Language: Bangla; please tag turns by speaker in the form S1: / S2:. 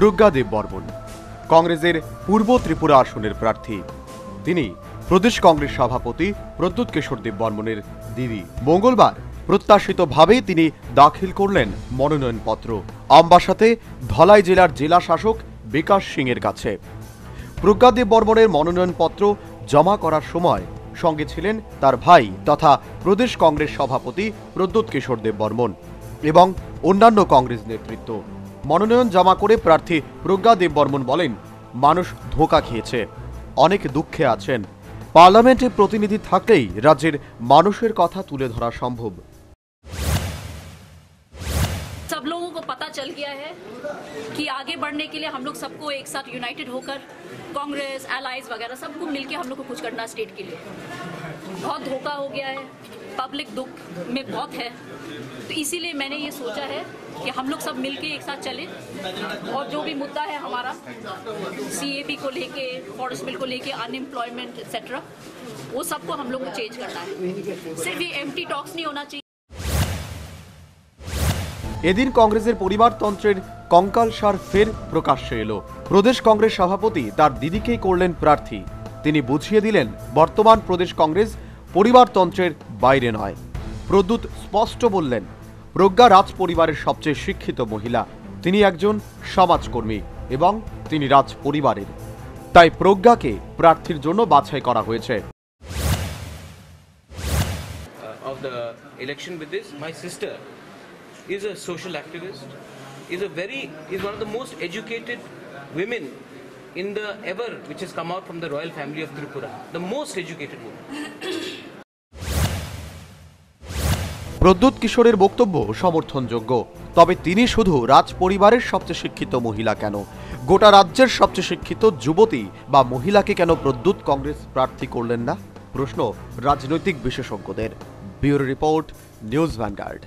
S1: প্রজ্ঞাদেব বর্মন কংগ্রেসের পূর্ব ত্রিপুরা আসনের প্রার্থী। তিনি প্রদেশ কংগ্রেস সভাপতি প্রদ্যুৎ কিশোর দেব বর্মনের দিদি। মঙ্গলবার প্রত্যাশিতভাবেই তিনি দাখিল করলেন মনোনয়নপত্র। আমবাসাতে ধলাই জেলার জেলা শাসক বিকাশ সিং এর কাছে। প্রজ্ঞাদেব বর্মনের মনোনয়নপত্র জমা করার সময় সঙ্গে ছিলেন তার ভাই তথা প্রদেশ কংগ্রেস সভাপতি প্রদ্যুৎ কিশোর দেব বর্মন এবং অন্যান্য কংগ্রেস নেতৃত্ব। মনোনয়ন জমা করে প্রার্থী প্রজ্ঞা দেব বর্মন বলেন মানুষ ধোঁকা খেয়েছে অনেক দুঃখে আছেন পার্লামেন্টে প্রতিনিধি থাকলেই রাজ্যের মানুষের কথা তুলে ধরা সম্ভব
S2: सब लोगों को पता चल गया है कि आगे बढ़ने के लिए हम लोग सबको एक साथ यूनाइटेड होकर कांग्रेस एलाइज वगैरह सबको मिलके हम लोग को कुछ करना स्टेट के लिए बहुत धोखा हो गया है पब्लिक दुख में बहुत है तो इसीलिए मैंने ये सोचा है कि हम लोग सब मिलके एक साथ चलें और जो भी मुद्दा है हमारा सी को लेके फॉरेस्ट बिल को लेके अनएम्प्लॉयमेंट एक्सेट्रा वो सबको हम लोग को चेंज करना है सिर्फ ये एम टॉक्स नहीं होना चाहिए
S1: এদিন কংগ্রেসের পরিবারতন্ত্রের কঙ্কালসার ফের প্রকাশ্যে এলো প্রদেশ কংগ্রেস সভাপতি তার দিদিকেই করলেন প্রার্থী তিনি বুঝিয়ে দিলেন বর্তমান প্রদেশ কংগ্রেস পরিবারতন্ত্রের বাইরে নয়। প্রদ্যুৎ স্পষ্ট বললেন প্রজ্ঞা রাজ পরিবারের সবচেয়ে শিক্ষিত মহিলা। তিনি একজন সমাজকর্মী এবং তিনি রাজ পরিবারের। তাই প্রজ্ঞাকে প্রার্থীর জন্য বাছাই করা হয়েছে।
S3: In the ever which has come out from the royal family of tripura. The most educated woman.
S1: Pradyut কিশোরের বক্তব্য সমর্থনযোগ্য। তবে তিনি শুধু রাজ পরিবারের সবচেয়ে শিক্ষিত মহিলা কেন? গোটা রাজ্যের সবচেয়ে শিক্ষিত যুবতী বা মহিলাকে কেন প্রদ্যুৎ কংগ্রেস প্রার্থী করলেন না? প্রশ্ন রাজনৈতিক বিশেষজ্ঞদের। Bureau report, news Vanguard.